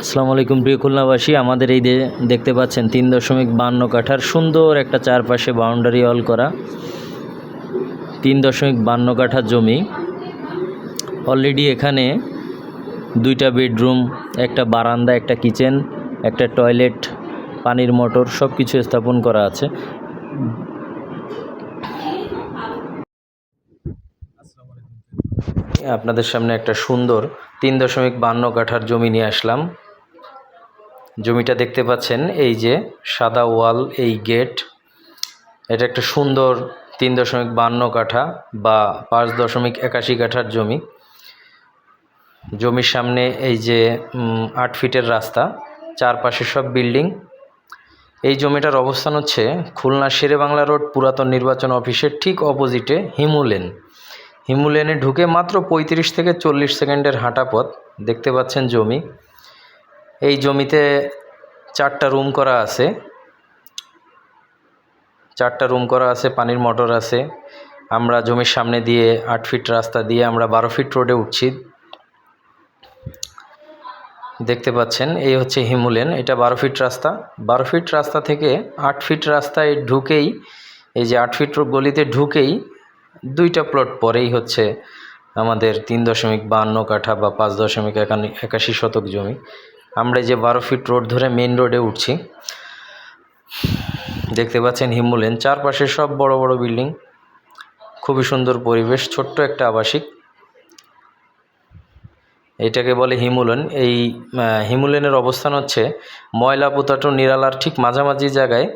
আসসালামু আলাইকুম, প্রিয় খুলনাবাসী। আমাদের এই দেখতে পাচ্ছেন তিন দশমিক বান্ন কাঠার সুন্দর একটা চারপাশে বাউন্ডারি অল করা। তিন দশমিক বান্ন কাঠার জমি। অলরেডি এখানে দুইটা বেডরুম একটা বারান্দা, একটা কিচেন একটা টয়লেট পানির মোটর সব কিছু স্থাপন করা আছে। আপনাদের সামনে একটা সুন্দর তিন দশমিক বান্ন কাঠার জমি নিয়ে আসলাম। জমিটা দেখতে পাচ্ছেন, এই যে সাদা ওয়াল, এই গেট। এটা একটা সুন্দর তিন দশমিক বান্ন কাঠা বা পাঁচ দশমিক একাশি কাঠার জমি। জমির সামনে এই যে আট ফিটের রাস্তা, চারপাশে সব বিল্ডিং। এই জমিটার অবস্থান হচ্ছে খুলনা শেরেবাংলা রোড পুরাতন নির্বাচন অফিসের ঠিক অপোজিটে হিমুলেন হিমুলেনে ঢুকে মাত্র পঁয়ত্রিশ থেকে চল্লিশ সেকেন্ডের হাঁটা পথ দেখতে পাচ্ছেন জমি। এই জমিতে চারটা রুম করা আছে। চারটা রুম করা আছে, পানির মোটর আছে। আমরা জমির সামনে দিয়ে আট ফিট রাস্তা দিয়ে আমরা বারো ফিট রোডে উঠছি। দেখতে পাচ্ছেন, এই হচ্ছে হিমুলেন এটা বারো ফিট রাস্তা। বারো ফিট রাস্তা থেকে আট ফিট রাস্তায় ঢুকেই, এই যে আট ফিট গলিতে ঢুকেই দুইটা প্লট পরেই হচ্ছে আমাদের তিন দশমিক বান্ন কাঠা বা পাঁচ দশমিক একাশি শতক জমি। আমরা যে বারো ফিট রোড ধরে মেন রোডে উঠছি, দেখতে পাচ্ছেন হিমুলেন চারপাশে সব বড় বড় বিল্ডিং খুবই সুন্দর পরিবেশ, ছোট্ট একটা আবাসিক। এটাকে বলে হিমুলেন এই হিমুলেনের অবস্থান হচ্ছে ময়লা পুতাটো নিরালার ঠিক মাঝামাঝি জায়গায়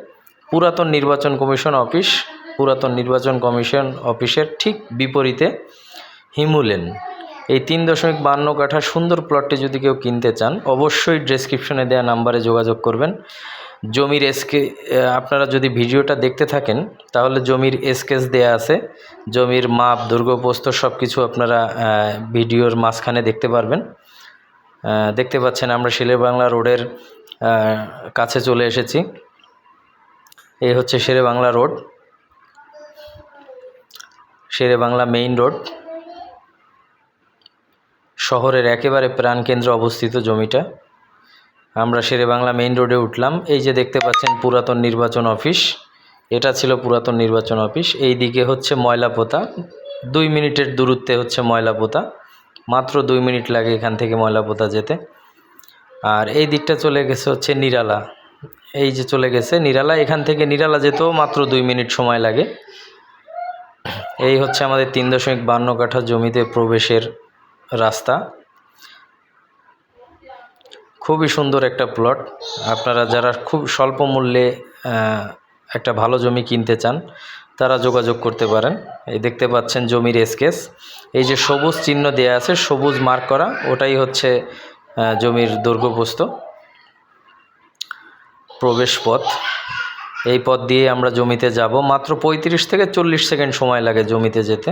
পুরাতন নির্বাচন কমিশন অফিস, পুরাতন নির্বাচন কমিশন অফিসের ঠিক বিপরীতে হিমুলেন এই তিন দশমিক বান্ন কাঠা সুন্দর প্লটটি যদি কেউ কিনতে চান, অবশ্যই ডেসক্রিপশনে দেওয়া নাম্বারে যোগাযোগ করবেন। জমির এসকে আপনারা যদি ভিডিওটা দেখতে থাকেন, তাহলে জমির এসকেস দেয়া আছে। জমির মাপ দুর্গপ্রস্ত সব কিছু আপনারা ভিডিওর মাঝখানে দেখতে পারবেন। দেখতে পাচ্ছেন আমরা শেরেবাংলা রোডের কাছে চলে এসেছি। এই হচ্ছে Sherebangla road. Sherebangla main road শহরের একেবারে প্রাণকেন্দ্রে অবস্থিত জমিটা। আমরা শেরেবাংলা মেইন রোডে উঠলাম। এই যে দেখতে পাচ্ছেন পুরাতন নির্বাচন অফিস, এটা ছিল পুরাতন নির্বাচন অফিস। এই দিকে হচ্ছে ময়লাপোতা দুই মিনিটের দূরত্বে হচ্ছে ময়লাপোতা মাত্র দুই মিনিট লাগে এখান থেকে ময়লাপোতা যেতে। আর এই দিকটা চলে গেছে হচ্ছে নিরালা। এই যে চলে গেছে নিরালা, এখান থেকে নিরালা যেতেও মাত্র দুই মিনিট সময় লাগে। এই হচ্ছে আমাদের তিন দশমিক বান্ন কাঠা জমিতে প্রবেশের রাস্তা। খুবই সুন্দর একটা প্লট আপনারা যারা খুব স্বল্প মূল্যে একটা ভালো জমি কিনতে চান, তারা যোগাযোগ করতে পারেন। এই দেখতে পাচ্ছেন জমির এসকেস এই যে সবুজ চিহ্ন দেয়া আছে, সবুজ মার্ক করা, ওটাই হচ্ছে জমির দৈর্ঘ্যপ্রস্থ প্রবেশ পথ। এই পথ দিয়ে আমরা জমিতে যাব। মাত্র পঁয়ত্রিশ থেকে চল্লিশ সেকেন্ড সময় লাগে জমিতে যেতে।